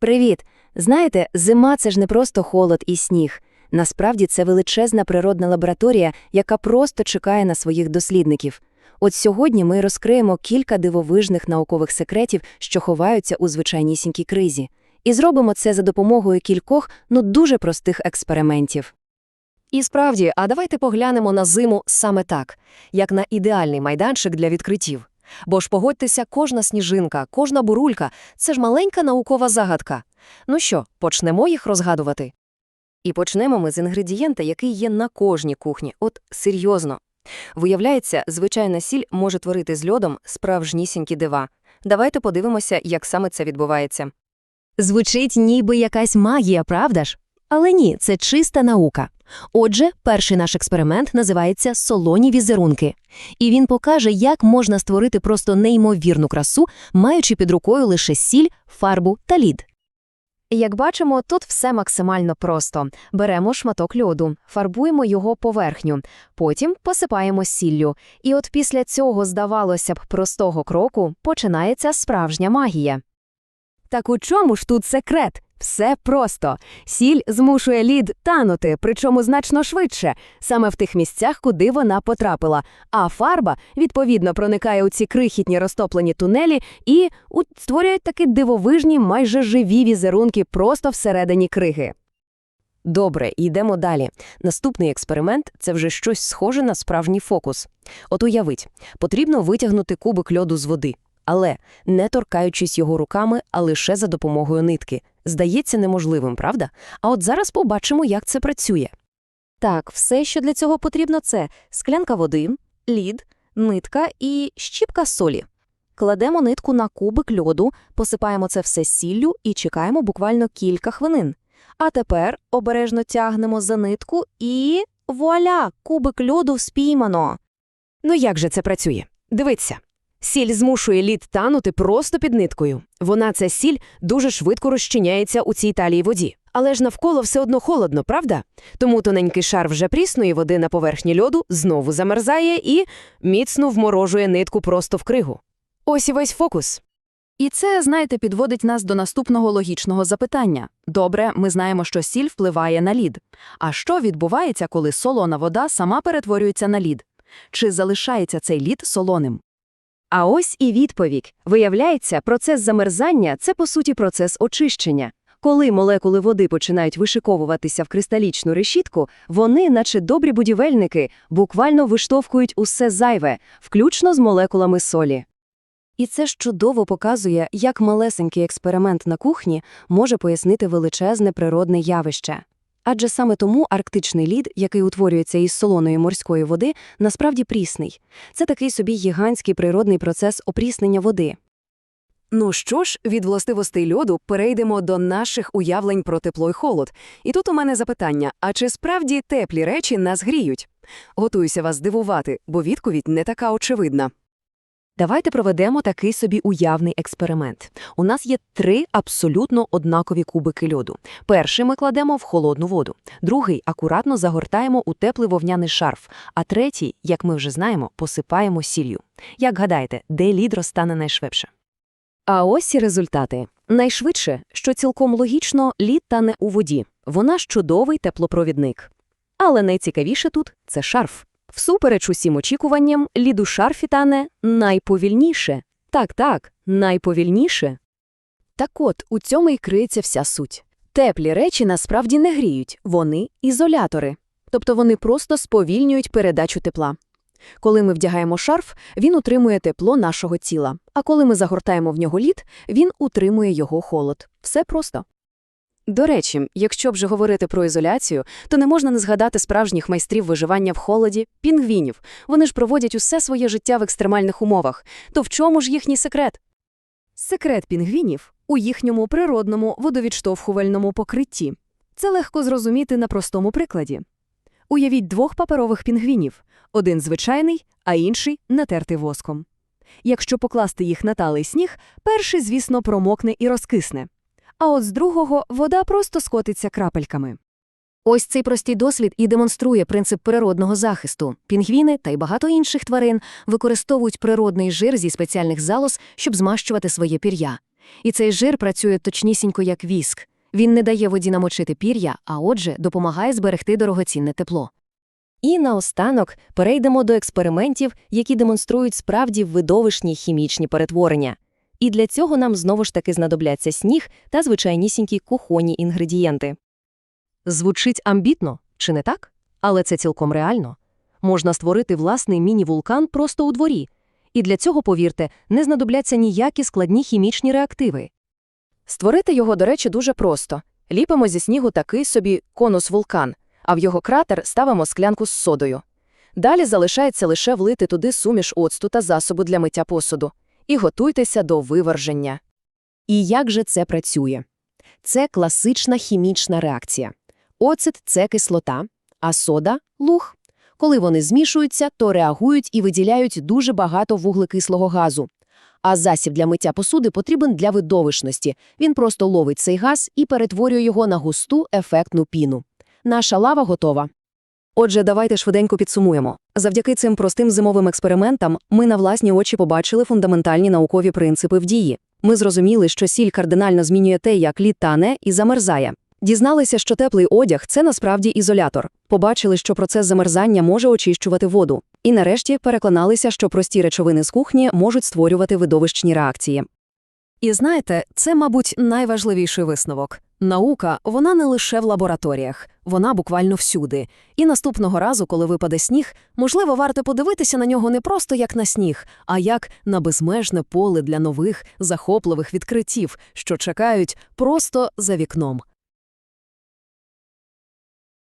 Привіт! Знаєте, зима це ж не просто холод і сніг. Насправді це величезна природна лабораторія, яка просто чекає на своїх дослідників. От сьогодні ми розкриємо кілька дивовижних наукових секретів, що ховаються у звичайнісінькій кризі. І зробимо це за допомогою кількох, ну дуже простих експериментів. І справді, а давайте поглянемо на зиму саме так, як на ідеальний майданчик для відкриттів. Бо ж погодьтеся, кожна сніжинка, кожна бурулька – це ж маленька наукова загадка. Ну що, почнемо їх розгадувати? І почнемо ми з інгредієнта, який є на кожній кухні. От серйозно. Виявляється, звичайна сіль може творити з льодом справжнісінькі дива. Давайте подивимося, як саме це відбувається. Звучить ніби якась магія, правда ж? Але ні, це чиста наука. Отже, перший наш експеримент називається солоні візерунки. І він покаже, як можна створити просто неймовірну красу, маючи під рукою лише сіль, фарбу та лід. Як бачимо, тут все максимально просто. Беремо шматок льоду, фарбуємо його поверхню, потім посипаємо сіллю. І от після цього, здавалося б, простого кроку починається справжня магія. Так у чому ж тут секрет? Все просто. Сіль змушує лід танути, причому значно швидше, саме в тих місцях, куди вона потрапила. А фарба, відповідно, проникає у ці крихітні розтоплені тунелі і створюють такі дивовижні, майже живі візерунки просто всередині криги. Добре, йдемо далі. Наступний експеримент це вже щось схоже на справжній фокус. От уявіть, потрібно витягнути кубик льоду з води, але не торкаючись його руками, а лише за допомогою нитки. Здається неможливим, правда? А от зараз побачимо, як це працює. Так, все, що для цього потрібно, це склянка води, лід, нитка і щіпка солі. Кладемо нитку на кубик льоду, посипаємо це все сіллю і чекаємо буквально кілька хвилин. А тепер обережно тягнемо за нитку і вуаля, кубик льоду спіймано. Ну як же це працює? Дивіться. Сіль змушує лід танути просто під ниткою. Вона, ця сіль, дуже швидко розчиняється у цій талій воді. Але ж навколо все одно холодно, правда? Тому тоненький шар вже прісної води на поверхні льоду знову замерзає і міцно вморожує нитку просто в кригу. Ось і весь фокус. І це, знаєте, підводить нас до наступного логічного запитання. Добре, ми знаємо, що сіль впливає на лід. А що відбувається, коли солона вода сама перетворюється на лід? Чи залишається цей лід солоним? А ось і відповідь. Виявляється, процес замерзання – це, по суті, процес очищення. Коли молекули води починають вишиковуватися в кристалічну решітку, вони, наче добрі будівельники, буквально виштовхують усе зайве, включно з молекулами солі. І це ж чудово показує, як малесенький експеримент на кухні може пояснити величезне природне явище. Адже саме тому арктичний лід, який утворюється із солоної морської води, насправді прісний. Це такий собі гігантський природний процес опріснення води. Ну що ж, від властивостей льоду перейдемо до наших уявлень про тепло й холод. І тут у мене запитання: а чи справді теплі речі нас гріють? Готуюся вас здивувати, бо відповідь не така очевидна. Давайте проведемо такий собі уявний експеримент. У нас є три абсолютно однакові кубики льоду. Перший ми кладемо в холодну воду, другий акуратно загортаємо у теплий вовняний шарф, а третій, як ми вже знаємо, посипаємо сіллю. Як гадаєте, де лід розтане найшвидше? А ось і результати. Найшвидше, що цілком логічно, лід тане у воді. Вона ж чудовий теплопровідник. Але найцікавіше тут – це шарф. Всупереч усім очікуванням, лід у шарфі тане найповільніше. Так-так, найповільніше. Так от, у цьому і криється вся суть. Теплі речі насправді не гріють, вони – ізолятори. Тобто вони просто сповільнюють передачу тепла. Коли ми вдягаємо шарф, він утримує тепло нашого тіла, а коли ми загортаємо в нього лід, він утримує його холод. Все просто. До речі, якщо вже говорити про ізоляцію, то не можна не згадати справжніх майстрів виживання в холоді – пінгвінів. Вони ж проводять усе своє життя в екстремальних умовах. То в чому ж їхній секрет? Секрет пінгвінів у їхньому природному водовідштовхувальному покритті. Це легко зрозуміти на простому прикладі. Уявіть двох паперових пінгвінів. Один звичайний, а інший натертий воском. Якщо покласти їх на талий сніг, перший, звісно, промокне і розкисне. А от з другого вода просто скотиться крапельками. Ось цей простий дослід і демонструє принцип природного захисту. Пінгвіни та й багато інших тварин використовують природний жир зі спеціальних залоз, щоб змащувати своє пір'я. І цей жир працює точнісінько як віск. Він не дає воді намочити пір'я, а отже, допомагає зберегти дорогоцінне тепло. І наостанок перейдемо до експериментів, які демонструють справді видовищні хімічні перетворення. І для цього нам знову ж таки знадобляться сніг та звичайнісінькі кухонні інгредієнти. Звучить амбітно, чи не так? Але це цілком реально. Можна створити власний міні-вулкан просто у дворі. І для цього, повірте, не знадобляться ніякі складні хімічні реактиви. Створити його, до речі, дуже просто. Ліпимо зі снігу такий собі конус-вулкан, а в його кратер ставимо склянку з содою. Далі залишається лише влити туди суміш оцту та засобу для миття посуду. І готуйтеся до виверження. І як же це працює? Це класична хімічна реакція. Оцет – це кислота, а сода – луг. Коли вони змішуються, то реагують і виділяють дуже багато вуглекислого газу. А засіб для миття посуди потрібен для видовищності. Він просто ловить цей газ і перетворює його на густу ефектну піну. Наша лава готова. Отже, давайте швиденько підсумуємо. Завдяки цим простим зимовим експериментам ми на власні очі побачили фундаментальні наукові принципи в дії. Ми зрозуміли, що сіль кардинально змінює те, як лід тане і замерзає. Дізналися, що теплий одяг – це насправді ізолятор. Побачили, що процес замерзання може очищувати воду. І нарешті переконалися, що прості речовини з кухні можуть створювати видовищні реакції. І знаєте, це, мабуть, найважливіший висновок. Наука, вона не лише в лабораторіях, вона буквально всюди. І наступного разу, коли випаде сніг, можливо, варто подивитися на нього не просто як на сніг, а як на безмежне поле для нових, захопливих відкриттів, що чекають просто за вікном.